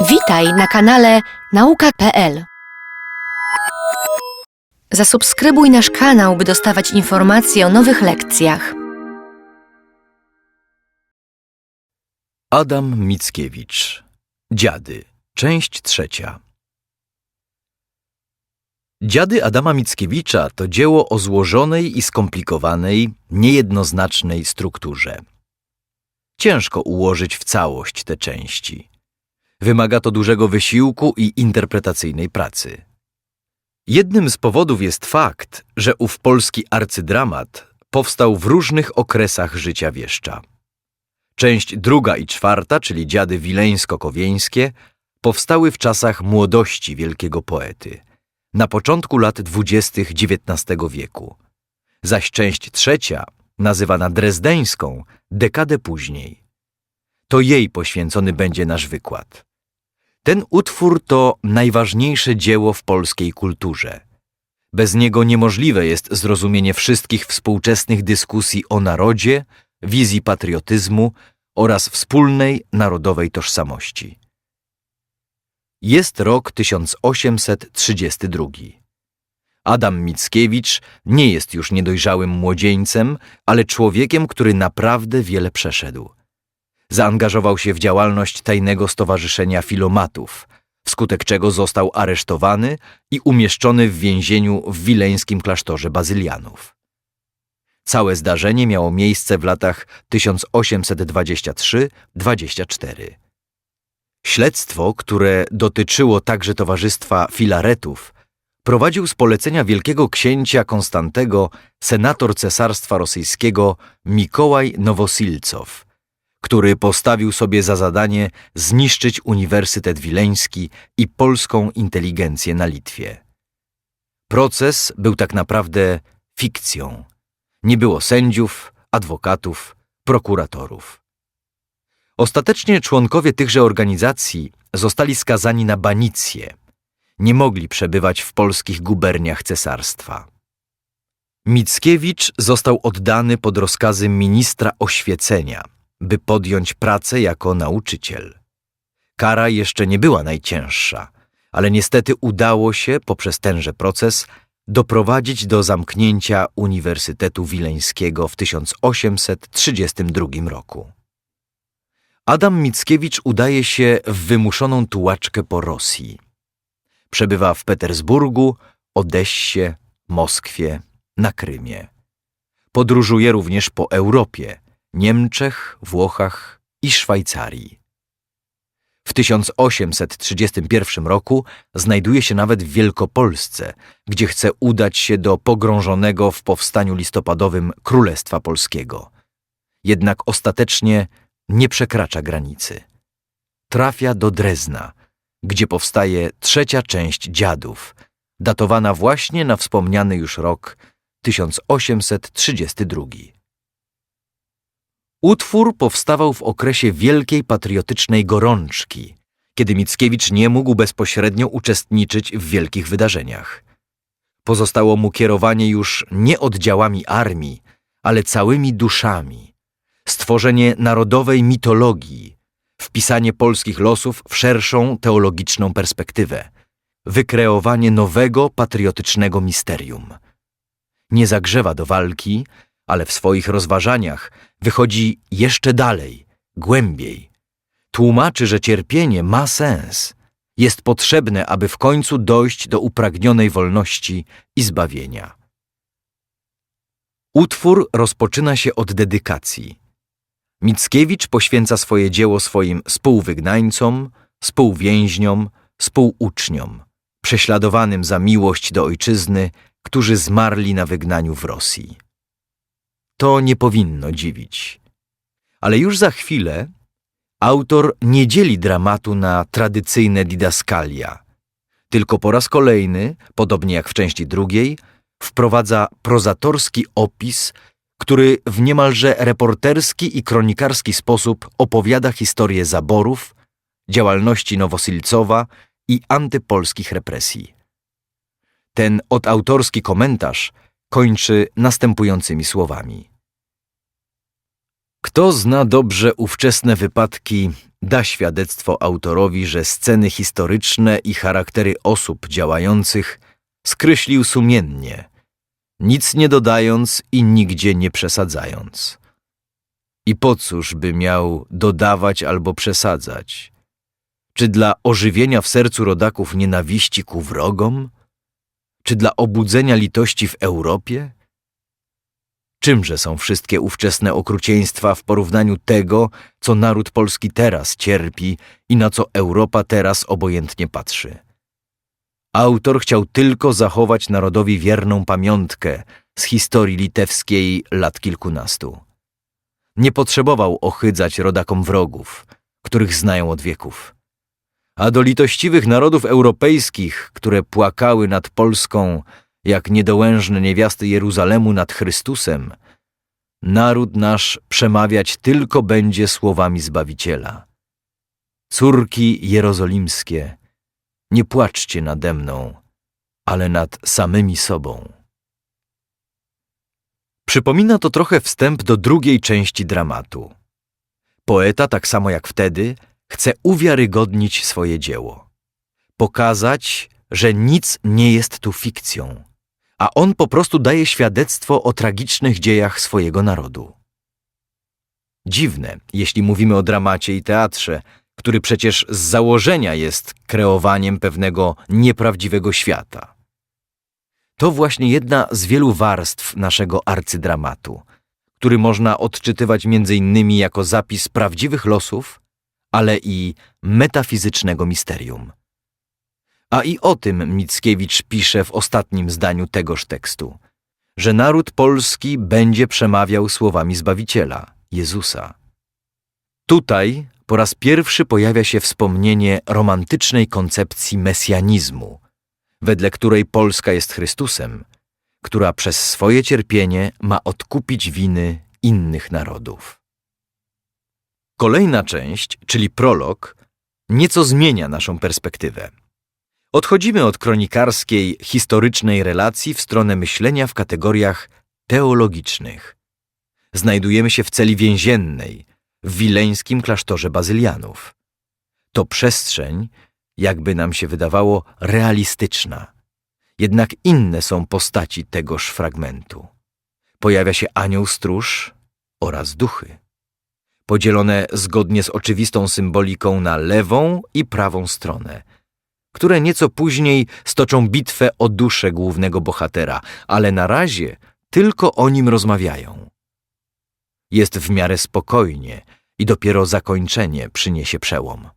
Witaj na kanale nauka.pl. Zasubskrybuj nasz kanał, by dostawać informacje o nowych lekcjach. Adam Mickiewicz. Dziady. Część trzecia. Dziady Adama Mickiewicza to dzieło o złożonej i skomplikowanej, niejednoznacznej strukturze. Ciężko ułożyć w całość te części. Wymaga to dużego wysiłku i interpretacyjnej pracy. Jednym z powodów jest fakt, że ów polski arcydramat powstał w różnych okresach życia wieszcza. Część druga i czwarta, czyli dziady wileńsko-kowieńskie, powstały w czasach młodości wielkiego poety, na początku lat dwudziestych XIX wieku, zaś część trzecia, nazywana drezdeńską, dekadę później. To jej poświęcony będzie nasz wykład. Ten utwór to najważniejsze dzieło w polskiej kulturze. Bez niego niemożliwe jest zrozumienie wszystkich współczesnych dyskusji o narodzie, wizji patriotyzmu oraz wspólnej narodowej tożsamości. Jest rok 1832. Adam Mickiewicz nie jest już niedojrzałym młodzieńcem, ale człowiekiem, który naprawdę wiele przeszedł. Zaangażował się w działalność tajnego stowarzyszenia filomatów, wskutek czego został aresztowany i umieszczony w więzieniu w wileńskim klasztorze bazylianów. Całe zdarzenie miało miejsce w latach 1823-24. Śledztwo, które dotyczyło także Towarzystwa Filaretów, prowadził z polecenia wielkiego księcia Konstantego senator cesarstwa rosyjskiego Mikołaj Nowosilcow, który postawił sobie za zadanie zniszczyć Uniwersytet Wileński i polską inteligencję na Litwie. Proces był tak naprawdę fikcją. Nie było sędziów, adwokatów, prokuratorów. Ostatecznie członkowie tychże organizacji zostali skazani na banicję. Nie mogli przebywać w polskich guberniach cesarstwa. Mickiewicz został oddany pod rozkazy ministra oświecenia, by podjąć pracę jako nauczyciel. Kara jeszcze nie była najcięższa, ale niestety udało się poprzez tenże proces doprowadzić do zamknięcia Uniwersytetu Wileńskiego w 1832 roku. Adam Mickiewicz udaje się w wymuszoną tułaczkę po Rosji. Przebywa w Petersburgu, Odessie, Moskwie, na Krymie. Podróżuje również po Europie, Niemczech, Włochach i Szwajcarii. W 1831 roku znajduje się nawet w Wielkopolsce, gdzie chce udać się do pogrążonego w powstaniu listopadowym Królestwa Polskiego. Jednak ostatecznie nie przekracza granicy. Trafia do Drezna, gdzie powstaje trzecia część Dziadów, datowana właśnie na wspomniany już rok 1832. Utwór powstawał w okresie wielkiej patriotycznej gorączki, kiedy Mickiewicz nie mógł bezpośrednio uczestniczyć w wielkich wydarzeniach. Pozostało mu kierowanie już nie oddziałami armii, ale całymi duszami, stworzenie narodowej mitologii, wpisanie polskich losów w szerszą teologiczną perspektywę, wykreowanie nowego patriotycznego misterium. Nie zagrzewa do walki, ale w swoich rozważaniach wychodzi jeszcze dalej, głębiej. Tłumaczy, że cierpienie ma sens, jest potrzebne, aby w końcu dojść do upragnionej wolności i zbawienia. Utwór rozpoczyna się od dedykacji. Mickiewicz poświęca swoje dzieło swoim współwygnańcom, współwięźniom, współuczniom, prześladowanym za miłość do ojczyzny, którzy zmarli na wygnaniu w Rosji. To nie powinno dziwić. Ale już za chwilę autor nie dzieli dramatu na tradycyjne didaskalia, tylko po raz kolejny, podobnie jak w części drugiej, wprowadza prozatorski opis, który w niemalże reporterski i kronikarski sposób opowiada historię zaborów, działalności Nowosilcowa i antypolskich represji. Ten odautorski komentarz kończy następującymi słowami. Kto zna dobrze ówczesne wypadki da świadectwo autorowi, że sceny historyczne i charaktery osób działających skreślił sumiennie, nic nie dodając i nigdzie nie przesadzając. I po cóż by miał dodawać albo przesadzać? Czy dla ożywienia w sercu rodaków nienawiści ku wrogom? Czy dla obudzenia litości w Europie? Czymże są wszystkie ówczesne okrucieństwa w porównaniu tego, co naród polski teraz cierpi i na co Europa teraz obojętnie patrzy? Autor chciał tylko zachować narodowi wierną pamiątkę z historii litewskiej lat kilkunastu. Nie potrzebował ochydzać rodakom wrogów, których znają od wieków. A do litościwych narodów europejskich, które płakały nad Polską jak niedołężne niewiasty Jeruzalemu nad Chrystusem, naród nasz przemawiać tylko będzie słowami Zbawiciela. Córki jerozolimskie, nie płaczcie nade mną, ale nad samymi sobą. Przypomina to trochę wstęp do drugiej części dramatu. Poeta, tak samo jak wtedy, chce uwiarygodnić swoje dzieło. Pokazać, że nic nie jest tu fikcją, a on po prostu daje świadectwo o tragicznych dziejach swojego narodu. Dziwne, jeśli mówimy o dramacie i teatrze, który przecież z założenia jest kreowaniem pewnego nieprawdziwego świata. To właśnie jedna z wielu warstw naszego arcydramatu, który można odczytywać między innymi jako zapis prawdziwych losów, ale i metafizycznego misterium. A i o tym Mickiewicz pisze w ostatnim zdaniu tegoż tekstu, że naród polski będzie przemawiał słowami Zbawiciela, Jezusa. Tutaj po raz pierwszy pojawia się wspomnienie romantycznej koncepcji mesjanizmu, wedle której Polska jest Chrystusem, która przez swoje cierpienie ma odkupić winy innych narodów. Kolejna część, czyli prolog, nieco zmienia naszą perspektywę. Odchodzimy od kronikarskiej, historycznej relacji w stronę myślenia w kategoriach teologicznych. Znajdujemy się w celi więziennej, w wileńskim klasztorze bazylianów. To przestrzeń, jakby nam się wydawało, realistyczna. Jednak inne są postaci tegoż fragmentu. Pojawia się anioł stróż oraz duchy. Podzielone zgodnie z oczywistą symboliką na lewą i prawą stronę, które nieco później stoczą bitwę o duszę głównego bohatera, ale na razie tylko o nim rozmawiają. Jest w miarę spokojnie i dopiero zakończenie przyniesie przełom.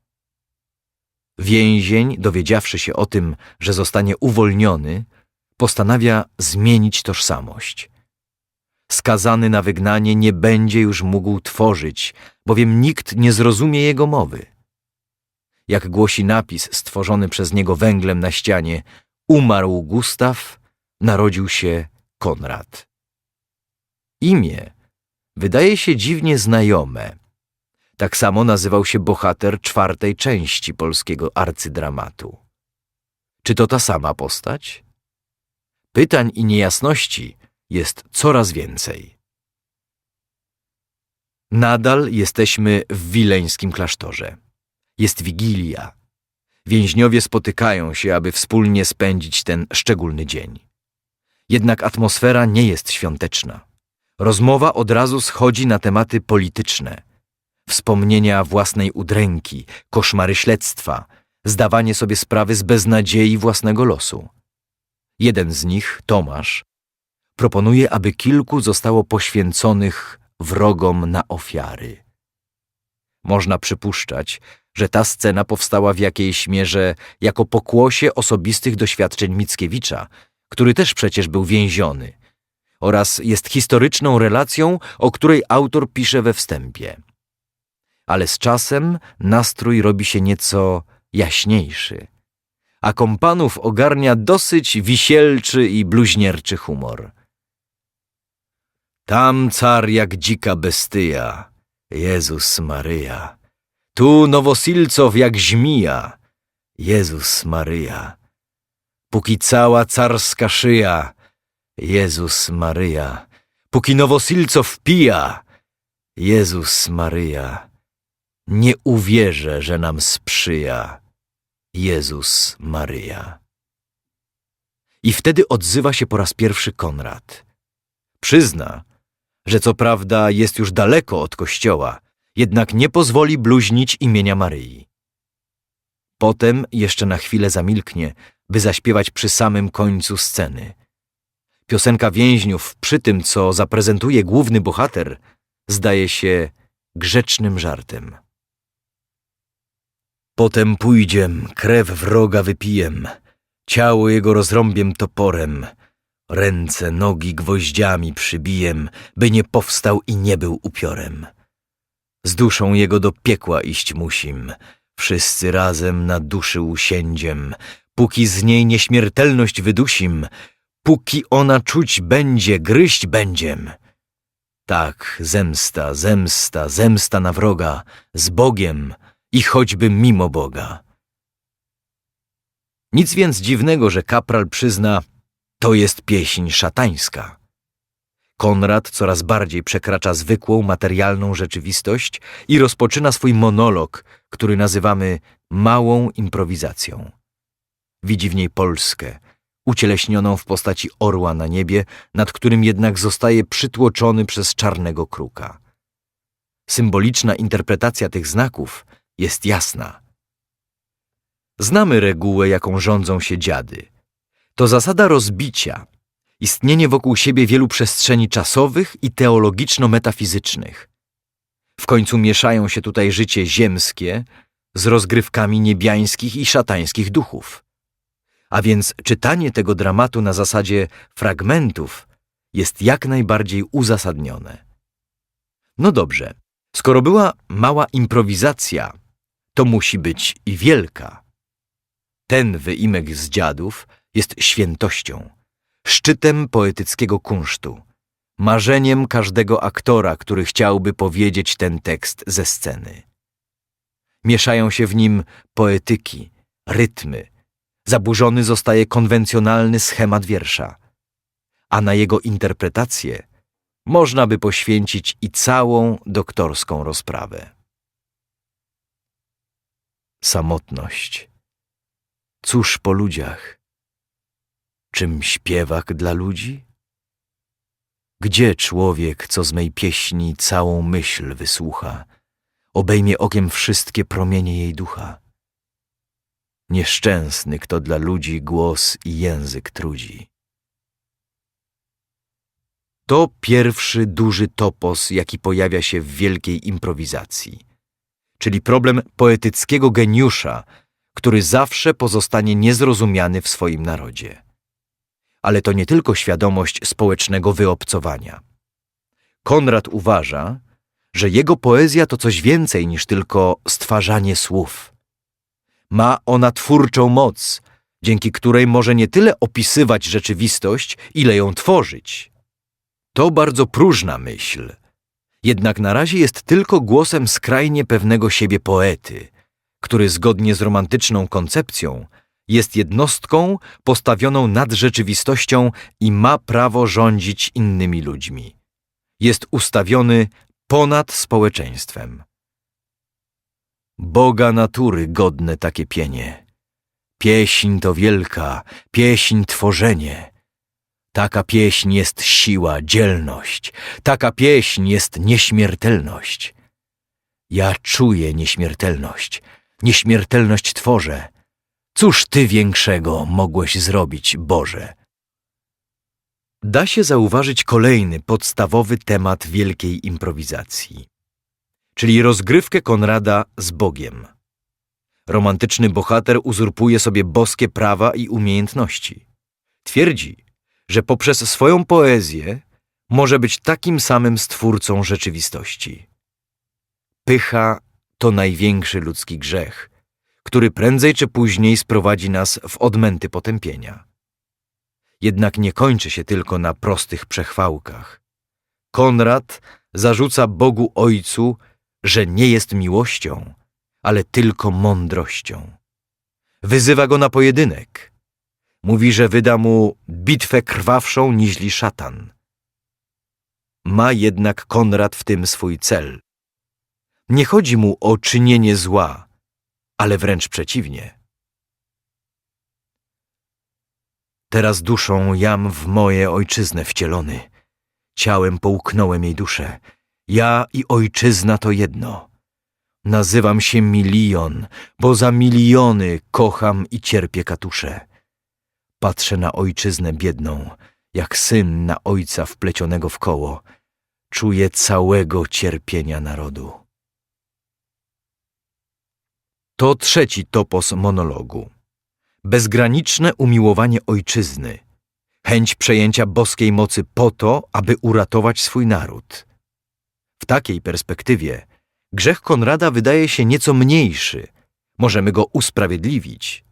Więzień, dowiedziawszy się o tym, że zostanie uwolniony, postanawia zmienić tożsamość. Skazany na wygnanie nie będzie już mógł tworzyć, bowiem nikt nie zrozumie jego mowy. Jak głosi napis stworzony przez niego węglem na ścianie, umarł Gustaw, narodził się Konrad. Imię wydaje się dziwnie znajome. Tak samo nazywał się bohater czwartej części polskiego arcydramatu. Czy to ta sama postać? Pytań i niejasności jest coraz więcej. Nadal jesteśmy w wileńskim klasztorze. Jest wigilia. Więźniowie spotykają się, aby wspólnie spędzić ten szczególny dzień. Jednak atmosfera nie jest świąteczna. Rozmowa od razu schodzi na tematy polityczne. Wspomnienia własnej udręki, koszmary śledztwa, zdawanie sobie sprawy z beznadziei własnego losu. Jeden z nich, Tomasz, proponuje, aby kilku zostało poświęconych wrogom na ofiary. Można przypuszczać, że ta scena powstała w jakiejś mierze jako pokłosie osobistych doświadczeń Mickiewicza, który też przecież był więziony, oraz jest historyczną relacją, o której autor pisze we wstępie. Ale z czasem nastrój robi się nieco jaśniejszy, a kompanów ogarnia dosyć wisielczy i bluźnierczy humor. Tam car jak dzika bestyja, Jezus Maryja. Tu nowosilcow jak żmija, Jezus Maryja. Póki cała carska szyja, Jezus Maryja. Póki nowosilcow pija, Jezus Maryja. nie uwierzę, że nam sprzyja Jezus Maryja. I wtedy odzywa się po raz pierwszy Konrad. Przyzna, że co prawda jest już daleko od kościoła, jednak nie pozwoli bluźnić imienia Maryi. Potem jeszcze na chwilę zamilknie, by zaśpiewać przy samym końcu sceny. Piosenka więźniów przy tym, co zaprezentuje główny bohater, zdaje się grzecznym żartem. Potem pójdziem, krew wroga wypijem, ciało jego rozrąbiem toporem, ręce, nogi gwoździami przybijem, by nie powstał i nie był upiorem. Z duszą jego do piekła iść musim, wszyscy razem na duszy usiędziem, póki z niej nieśmiertelność wydusim, póki ona czuć będzie, gryźć będziem. Tak, zemsta, zemsta, zemsta na wroga, z Bogiem i choćby mimo Boga. Nic więc dziwnego, że kapral przyzna, to jest pieśń szatańska. Konrad coraz bardziej przekracza zwykłą, materialną rzeczywistość i rozpoczyna swój monolog, który nazywamy małą improwizacją. Widzi w niej Polskę, ucieleśnioną w postaci orła na niebie, nad którym jednak zostaje przytłoczony przez czarnego kruka. Symboliczna interpretacja tych znaków jest jasna. Znamy regułę, jaką rządzą się dziady. To zasada rozbicia, istnienie wokół siebie wielu przestrzeni czasowych i teologiczno-metafizycznych. W końcu mieszają się tutaj życie ziemskie z rozgrywkami niebiańskich i szatańskich duchów. A więc czytanie tego dramatu na zasadzie fragmentów jest jak najbardziej uzasadnione. No dobrze, skoro była mała improwizacja, to musi być i wielka. Ten wyimek z dziadów jest świętością, szczytem poetyckiego kunsztu, marzeniem każdego aktora, który chciałby powiedzieć ten tekst ze sceny. Mieszają się w nim poetyki, rytmy, zaburzony zostaje konwencjonalny schemat wiersza, a na jego interpretację można by poświęcić i całą doktorską rozprawę. Samotność. Cóż po ludziach? Czym śpiewak dla ludzi? Gdzie człowiek, co z mej pieśni całą myśl wysłucha, obejmie okiem wszystkie promienie jej ducha? Nieszczęsny, kto dla ludzi głos i język trudzi. To pierwszy duży topos, jaki pojawia się w wielkiej improwizacji, czyli problem poetyckiego geniusza, który zawsze pozostanie niezrozumiany w swoim narodzie. Ale to nie tylko świadomość społecznego wyobcowania. Konrad uważa, że jego poezja to coś więcej niż tylko stwarzanie słów. Ma ona twórczą moc, dzięki której może nie tyle opisywać rzeczywistość, ile ją tworzyć. To bardzo próżna myśl. Jednak na razie jest tylko głosem skrajnie pewnego siebie poety, który zgodnie z romantyczną koncepcją jest jednostką postawioną nad rzeczywistością i ma prawo rządzić innymi ludźmi. Jest ustawiony ponad społeczeństwem. Boga natury godne takie pienie. Pieśń to wielka, pieśń tworzenie. Taka pieśń jest siła, dzielność. Taka pieśń jest nieśmiertelność. Ja czuję nieśmiertelność. Nieśmiertelność tworzę. Cóż ty większego mogłeś zrobić, Boże? Da się zauważyć kolejny podstawowy temat wielkiej improwizacji, czyli rozgrywkę Konrada z Bogiem. Romantyczny bohater uzurpuje sobie boskie prawa i umiejętności. Twierdzi, że poprzez swoją poezję może być takim samym stwórcą rzeczywistości. Pycha to największy ludzki grzech, który prędzej czy później sprowadzi nas w odmęty potępienia. Jednak nie kończy się tylko na prostych przechwałkach. Konrad zarzuca Bogu Ojcu, że nie jest miłością, ale tylko mądrością. Wyzywa go na pojedynek. Mówi, że wyda mu bitwę krwawszą niźli szatan. Ma jednak Konrad w tym swój cel. Nie chodzi mu o czynienie zła, ale wręcz przeciwnie. Teraz duszą jam w moje ojczyznę wcielony. Ciałem połknąłem jej duszę. Ja i ojczyzna to jedno. Nazywam się milion, bo za miliony kocham i cierpię katusze. Patrzę na ojczyznę biedną, jak syn na ojca wplecionego w koło. Czuję całego cierpienia narodu. To trzeci topos monologu. Bezgraniczne umiłowanie ojczyzny, chęć przejęcia boskiej mocy po to, aby uratować swój naród. W takiej perspektywie grzech Konrada wydaje się nieco mniejszy, możemy go usprawiedliwić.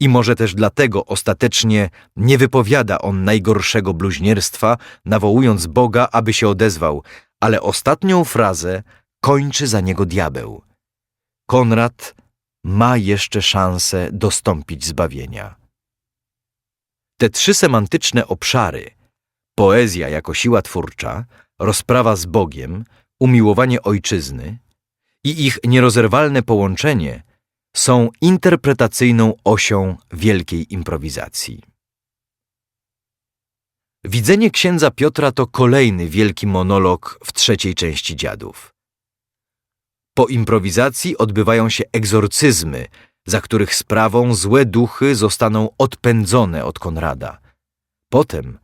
I może też dlatego ostatecznie nie wypowiada on najgorszego bluźnierstwa, nawołując Boga, aby się odezwał, ale ostatnią frazę kończy za niego diabeł. Konrad ma jeszcze szansę dostąpić zbawienia. Te trzy semantyczne obszary poezja jako siła twórcza, rozprawa z Bogiem, umiłowanie ojczyzny i ich nierozerwalne połączenie są interpretacyjną osią wielkiej improwizacji. Widzenie księdza Piotra to kolejny wielki monolog w trzeciej części dziadów. Po improwizacji odbywają się egzorcyzmy, za których sprawą złe duchy zostaną odpędzone od Konrada. Potem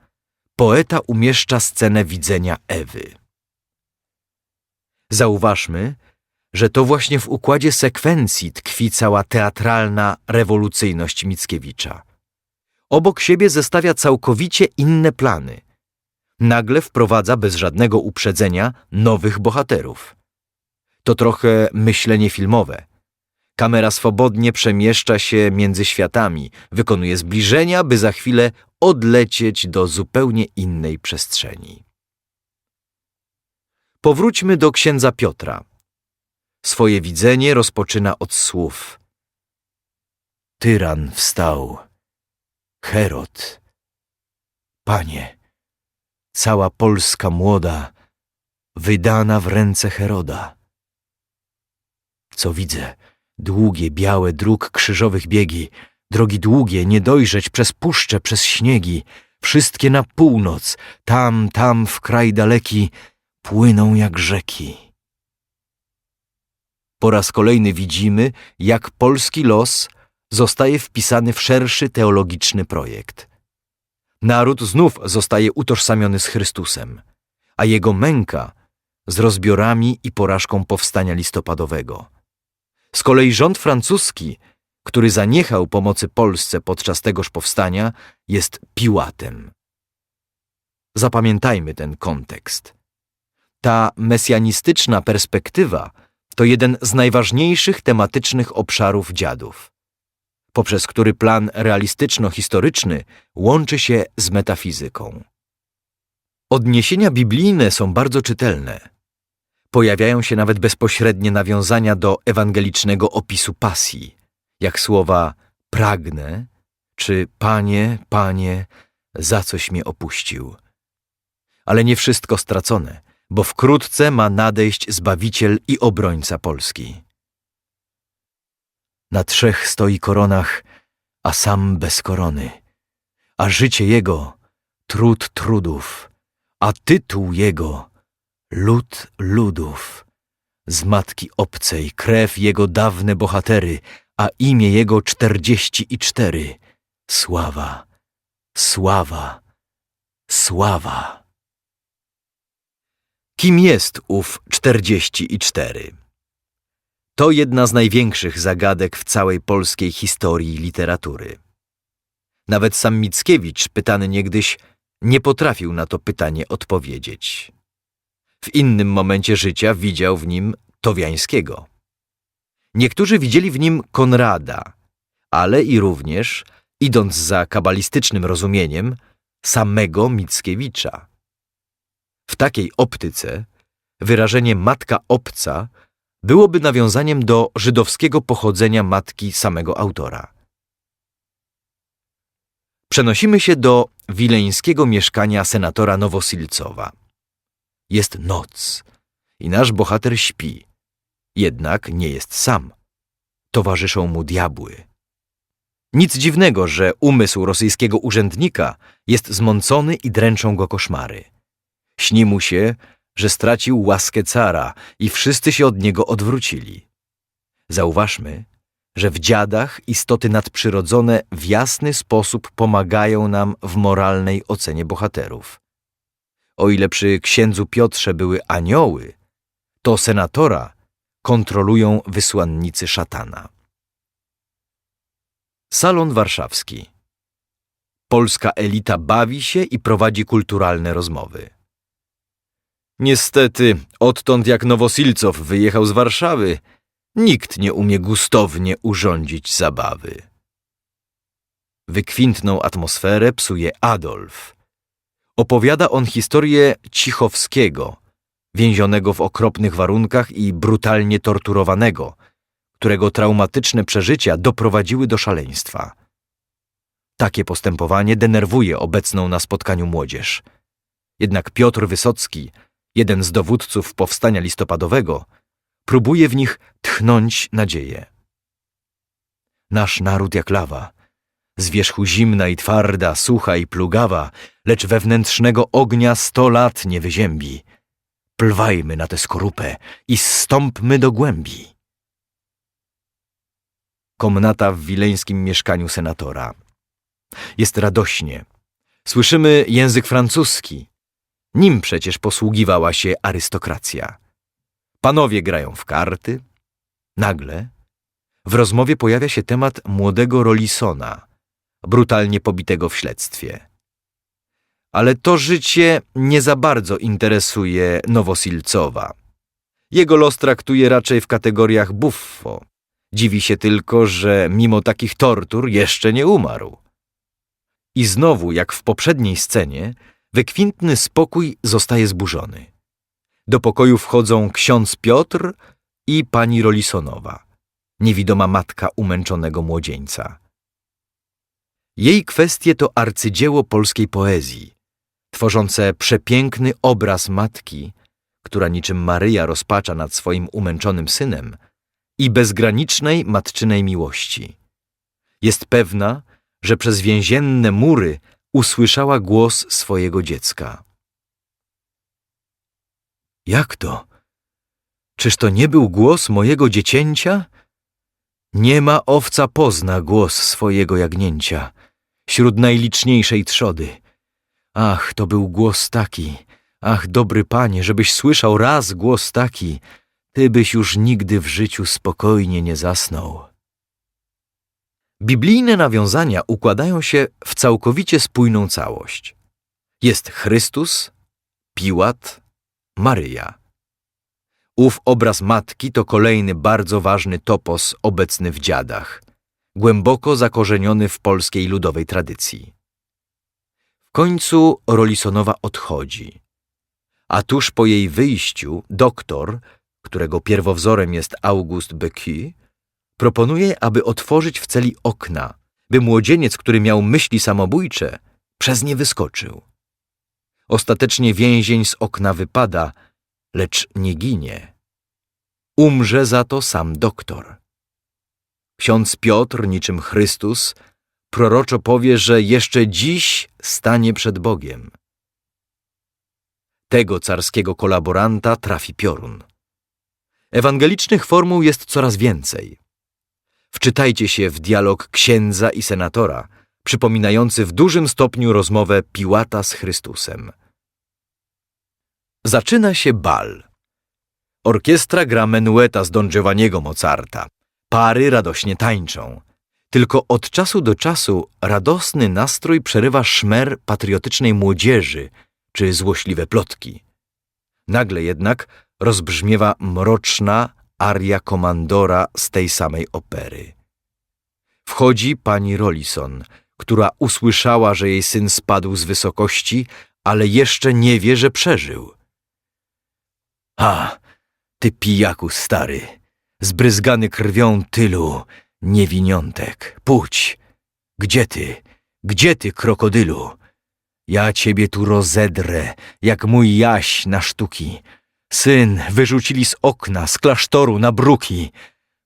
poeta umieszcza scenę widzenia Ewy. Zauważmy, że to właśnie w układzie sekwencji tkwi cała teatralna rewolucyjność Mickiewicza. Obok siebie zestawia całkowicie inne plany. Nagle wprowadza bez żadnego uprzedzenia nowych bohaterów. To trochę myślenie filmowe. Kamera swobodnie przemieszcza się między światami, wykonuje zbliżenia, by za chwilę odlecieć do zupełnie innej przestrzeni. Powróćmy do księdza Piotra. Swoje widzenie rozpoczyna od słów. Tyran wstał. Herod. Panie, cała Polska młoda, wydana w ręce Heroda. Co widzę? Długie, białe dróg krzyżowych biegi, drogi długie, nie dojrzeć przez puszcze, przez śniegi, wszystkie na północ, tam, tam w kraj daleki, płyną jak rzeki. Po raz kolejny widzimy, jak polski los zostaje wpisany w szerszy teologiczny projekt. Naród znów zostaje utożsamiony z Chrystusem, a jego męka z rozbiorami i porażką powstania listopadowego. Z kolei rząd francuski, który zaniechał pomocy Polsce podczas tegoż powstania, jest Piłatem. Zapamiętajmy ten kontekst. Ta mesjanistyczna perspektywa to jeden z najważniejszych tematycznych obszarów dziadów, poprzez który plan realistyczno-historyczny łączy się z metafizyką. Odniesienia biblijne są bardzo czytelne. Pojawiają się nawet bezpośrednie nawiązania do ewangelicznego opisu pasji, jak słowa pragnę czy panie, panie, za coś mnie opuścił. Ale nie wszystko stracone, bo wkrótce ma nadejść Zbawiciel i obrońca Polski. Na trzech stoi koronach, a sam bez korony, a życie jego trud trudów, a tytuł jego lud ludów. Z matki obcej krew jego dawne bohatery, a imię jego czterdzieści i cztery. Sława, sława, sława. Kim jest ów czterdzieści i cztery? To jedna z największych zagadek w całej polskiej historii literatury. Nawet sam Mickiewicz, pytany niegdyś, nie potrafił na to pytanie odpowiedzieć. W innym momencie życia widział w nim Towiańskiego. Niektórzy widzieli w nim Konrada, ale i również, idąc za kabalistycznym rozumieniem, samego Mickiewicza. W takiej optyce wyrażenie matka obca byłoby nawiązaniem do żydowskiego pochodzenia matki samego autora. Przenosimy się do wileńskiego mieszkania senatora Nowosilcowa. Jest noc i nasz bohater śpi, Jednak nie jest sam. Towarzyszą mu diabły. Nic dziwnego, że umysł rosyjskiego urzędnika jest zmącony i dręczą go koszmary. Śni mu się, że stracił łaskę cara i wszyscy się od niego odwrócili. Zauważmy, że w dziadach istoty nadprzyrodzone w jasny sposób pomagają nam w moralnej ocenie bohaterów. O ile przy księdzu Piotrze były anioły, to senatora kontrolują wysłannicy szatana. Salon warszawski. Polska elita bawi się i prowadzi kulturalne rozmowy. Niestety, odtąd jak Nowosilcow wyjechał z Warszawy, nikt nie umie gustownie urządzić zabawy. Wykwintną atmosferę psuje Adolf. Opowiada on historię Cichowskiego, więzionego w okropnych warunkach i brutalnie torturowanego, którego traumatyczne przeżycia doprowadziły do szaleństwa. Takie postępowanie denerwuje obecną na spotkaniu młodzież. Jednak Piotr Wysocki, jeden z dowódców powstania listopadowego, próbuje w nich tchnąć nadzieję. Nasz naród jak lawa, z wierzchu zimna i twarda, sucha i plugawa, lecz wewnętrznego ognia sto lat nie wyziębi. Plwajmy na tę skorupę i zstąpmy do głębi. Komnata w wileńskim mieszkaniu senatora. Jest radośnie. Słyszymy język francuski. Nim przecież posługiwała się arystokracja. Panowie grają w karty. Nagle w rozmowie pojawia się temat młodego Rolisona, brutalnie pobitego w śledztwie. Ale to życie nie za bardzo interesuje Nowosilcowa. Jego los traktuje raczej w kategoriach buffo. Dziwi się tylko, że mimo takich tortur jeszcze nie umarł. I znowu, jak w poprzedniej scenie, wykwintny spokój zostaje zburzony. Do pokoju wchodzą ksiądz Piotr i pani Rolisonowa, niewidoma matka umęczonego młodzieńca. Jej kwestie to arcydzieło polskiej poezji, tworzące przepiękny obraz matki, która niczym Maryja rozpacza nad swoim umęczonym synem i bezgranicznej matczynej miłości. Jest pewna, że przez więzienne mury usłyszała głos swojego dziecka. Jak to? Czyż to nie był głos mojego dziecięcia? Nie ma owca pozna głos swojego jagnięcia, wśród najliczniejszej trzody. Ach, to był głos taki, ach, dobry panie, żebyś słyszał raz głos taki, ty byś już nigdy w życiu spokojnie nie zasnął. Biblijne nawiązania układają się w całkowicie spójną całość. Jest Chrystus, Piłat, Maryja. Ów obraz matki to kolejny bardzo ważny topos obecny w dziadach, głęboko zakorzeniony w polskiej ludowej tradycji. W końcu Rolisonowa odchodzi, a tuż po jej wyjściu doktor, którego pierwowzorem jest August Becky, proponuje, aby otworzyć w celi okna, by młodzieniec, który miał myśli samobójcze, przez nie wyskoczył. Ostatecznie więzień z okna wypada, lecz nie ginie. Umrze za to sam doktor. Ksiądz Piotr, niczym Chrystus, proroczo powie, że jeszcze dziś stanie przed Bogiem. Tego carskiego kolaboranta trafi piorun. Ewangelicznych formuł jest coraz więcej. Wczytajcie się w dialog księdza i senatora, przypominający w dużym stopniu rozmowę Piłata z Chrystusem. Zaczyna się bal. Orkiestra gra menueta z Don Giovanniego Mozarta. Pary radośnie tańczą. Tylko od czasu do czasu radosny nastrój przerywa szmer patriotycznej młodzieży czy złośliwe plotki. Nagle jednak rozbrzmiewa mroczna aria komandora z tej samej opery. Wchodzi pani Rolison, która usłyszała, że jej syn spadł z wysokości, ale jeszcze nie wie, że przeżył. A, ty pijaku stary, zbryzgany krwią tylu niewiniątek, pójdź. Gdzie ty, gdzie ty, krokodylu? Ja ciebie tu rozedrę, jak mój jaś na sztuki. Syn wyrzucili z okna, z klasztoru na bruki.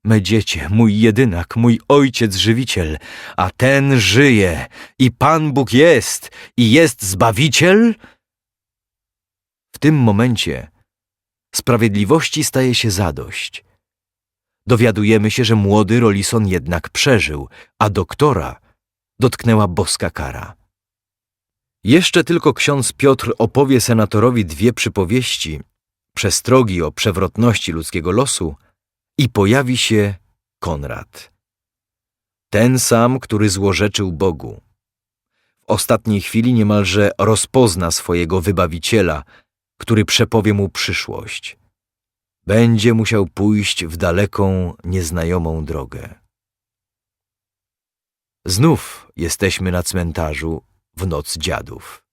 Me dziecię, mój jedynak, mój ojciec żywiciel, a ten żyje i Pan Bóg jest i jest Zbawiciel? W tym momencie sprawiedliwości staje się zadość. Dowiadujemy się, że młody Rolison jednak przeżył, a doktora dotknęła boska kara. Jeszcze tylko ksiądz Piotr opowie senatorowi dwie przypowieści, przestrogi o przewrotności ludzkiego losu i pojawi się Konrad. Ten sam, który złorzeczył Bogu. W ostatniej chwili niemalże rozpozna swojego wybawiciela, który przepowie mu przyszłość. Będzie musiał pójść w daleką, nieznajomą drogę. Znów jesteśmy na cmentarzu w noc dziadów.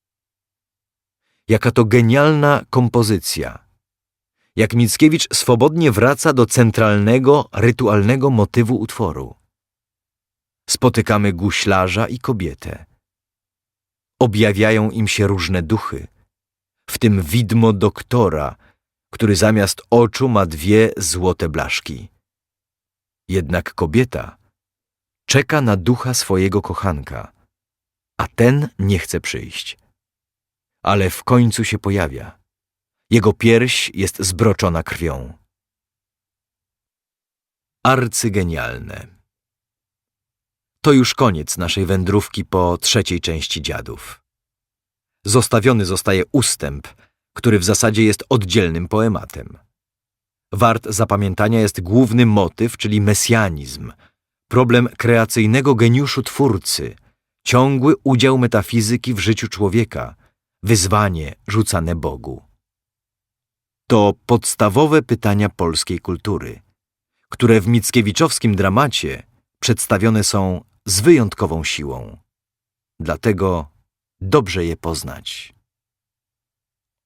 Jaka to genialna kompozycja. Jak Mickiewicz swobodnie wraca do centralnego, rytualnego motywu utworu. Spotykamy guślarza i kobietę. Objawiają im się różne duchy, w tym widmo doktora, który zamiast oczu ma dwie złote blaszki. Jednak kobieta czeka na ducha swojego kochanka, a ten nie chce przyjść. Ale w końcu się pojawia. Jego pierś jest zbroczona krwią. Arcygenialne. To już koniec naszej wędrówki po trzeciej części dziadów. Zostawiony zostaje ustęp, który w zasadzie jest oddzielnym poematem. Wart zapamiętania jest główny motyw, czyli mesjanizm, problem kreacyjnego geniuszu twórcy, ciągły udział metafizyki w życiu człowieka, wyzwanie rzucane Bogu. To podstawowe pytania polskiej kultury, które w Mickiewiczowskim dramacie przedstawione są z wyjątkową siłą. Dlatego dobrze je poznać.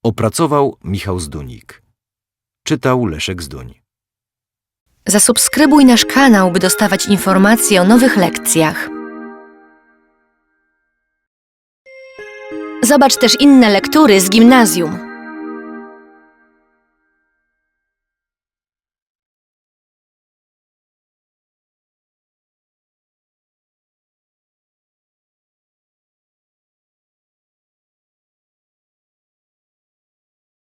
Opracował Michał Zdunik. Czytał Leszek Zduń. Zasubskrybuj nasz kanał, by dostawać informacje o nowych lekcjach. Zobacz też inne lektury z gimnazjum.